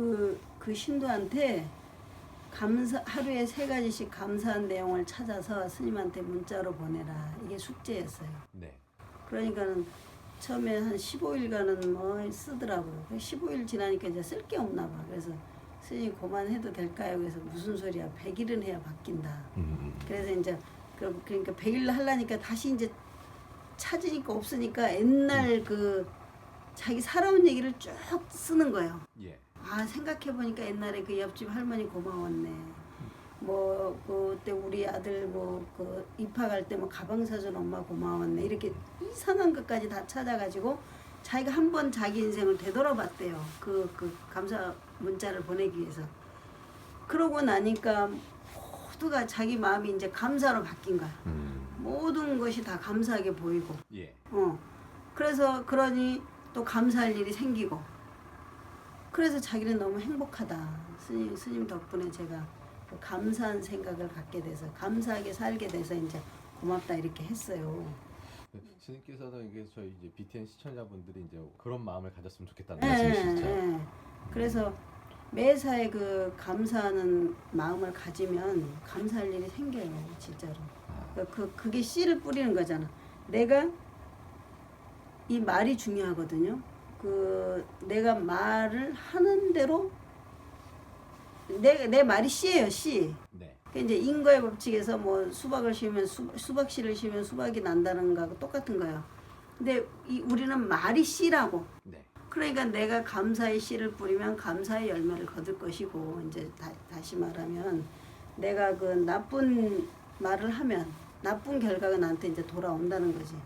그, 그 신도한테 감사 하루에 세 가지씩 감사한 내용을 찾아서 스님한테 문자로 보내라. 이게 숙제였어요. 네. 그러니까는 처음에 한 15일간은 뭐 쓰더라고요. 15일 지나니까 이제 쓸 게 없나 봐. 그래서 스님 그만해도 될까요? 그래서 무슨 소리야. 100일은 해야 바뀐다. 음. 그래서 이제 그- 그러니까 100일 하려니까 다시 이제 찾으니까 없으니까 옛날 그 자기 살아온 얘기를 쭉 쓰는 거예요. 예. 아 생각해 보니까 옛날에 그 옆집 할머니 고마웠네. 뭐 그때 우리 아들 뭐 그 입학할 때 뭐 가방 사준 엄마 고마웠네. 이렇게 이상한 것까지 다 찾아가지고 자기가 한 번 자기 인생을 되돌아봤대요. 그 그 감사 문자를 보내기 위해서. 그러고 나니까 모두가 자기 마음이 이제 감사로 바뀐 거야. 음. 모든 것이 다 감사하게 보이고. 예. 어. 그래서 그러니 또 감사할 일이 생기고. 그래서 자기는 너무 행복하다. 스님, 스님 덕분에 제가 그 감사한 생각을 갖게 돼서 감사하게 살게 돼서 이제 고맙다 이렇게 했어요. 스님께서는 이게 저희 이제 BTN 시청자분들이 이제 그런 마음을 가졌으면 좋겠다는 예, 말씀이시죠? 예. 그래서 매사에 그 감사하는 마음을 가지면 감사할 일이 생겨요, 진짜로. 아, 그, 그 그게 씨를 뿌리는 거잖아. 내가 이 말이 중요하거든요. 그 내가 말을 하는 대로 내, 내 말이 씨예요, 씨. 네. 그 이제 인거의 법칙에서 뭐 수박을 심으면 수, 수박 씨를 심으면 수박이 난다는 거하고 똑같은 거예요. 근데 이 우리는 말이 씨라고. 네. 그러니까 내가 감사의 씨를 뿌리면 감사의 열매를 거둘 것이고 이제 다, 다시 말하면 내가 그 나쁜 말을 하면 나쁜 결과가 나한테 이제 돌아온다는 거지.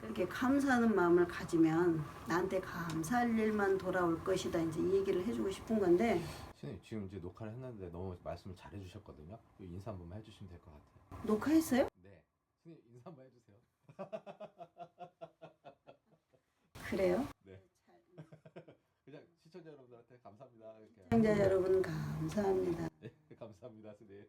그렇게 감사하는 마음을 가지면 나한테 감사할 일만 돌아올 것이다. 이제 이 얘기를 해주고 싶은 건데 스님 지금 이제 녹화를 했는데 너무 말씀을 잘 해주셨거든요. 인사 한 번만 해주시면 될 것 같아요. 녹화했어요? 네. 스님 인사 한 번 해주세요. 그래요? 네. 그냥 시청자 여러분들한테 감사합니다. 이렇게. 시청자 여러분 감사합니다. 네, 감사합니다, 스님.